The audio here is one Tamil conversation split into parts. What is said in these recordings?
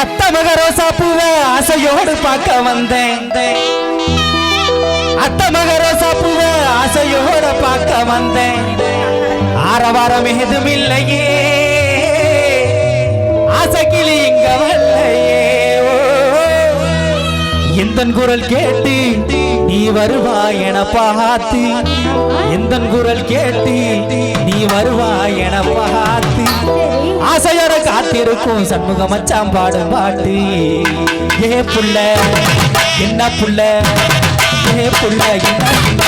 அத்த மக ரோசா பூவ ஆசையோடு பார்க்க வந்தேன். அத்த மக ரோசா பூவ ஆசையோட பார்க்க வந்தேன். ஆரவாரம் ஏதும் இல்லையே. ஆசைக்கிளி இங்க வரலையே. ஓ. குரல் கேட்டு நீ வருவா என பார்த்து எந்தன் குரல் கேட்டு நீ வருவா ஆசையோட காத்திருக்கும் சண்முக மச்சான் பாடும் பாட்டு. ஏ புள்ள என்ன புள்ள ஏ புள்ள என்ன புள்ள?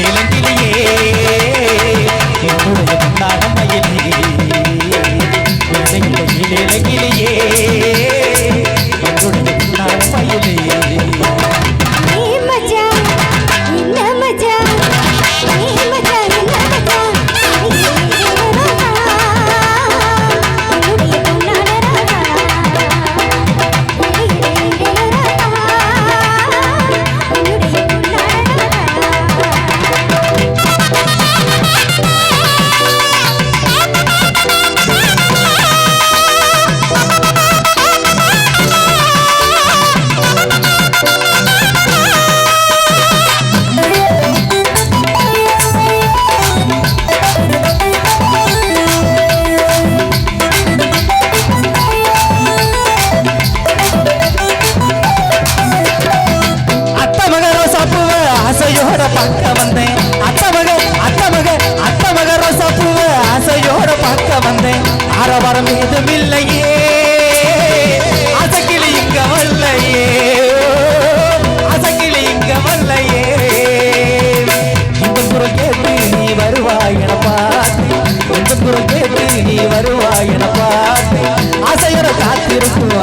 இளங்கிலேயே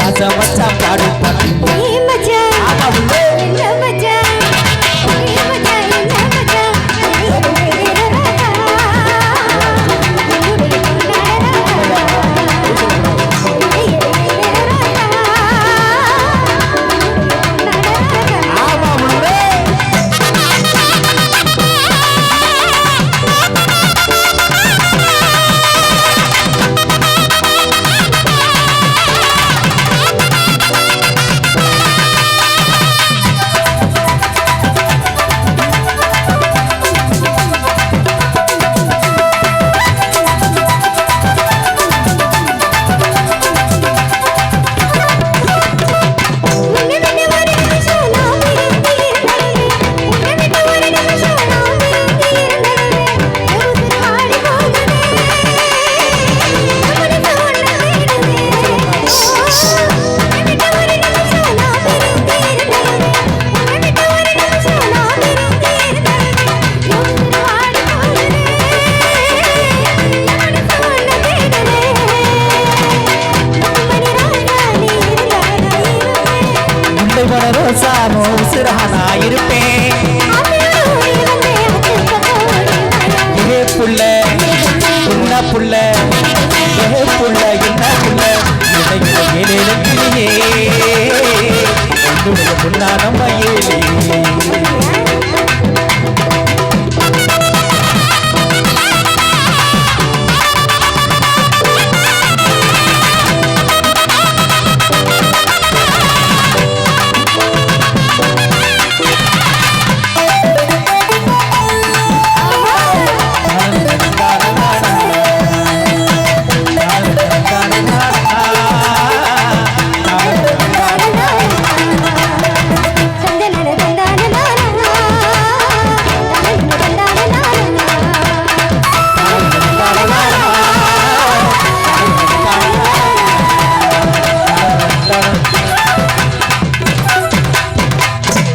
ஆசை மச்சான் பாடு. பாட்டு முல்லை ரோசா ரோசானோ சிறானா இருப்பேன். ஏ புள்ள என்ன புள்ள ஏ புள்ள என்ன புள்ள இடையில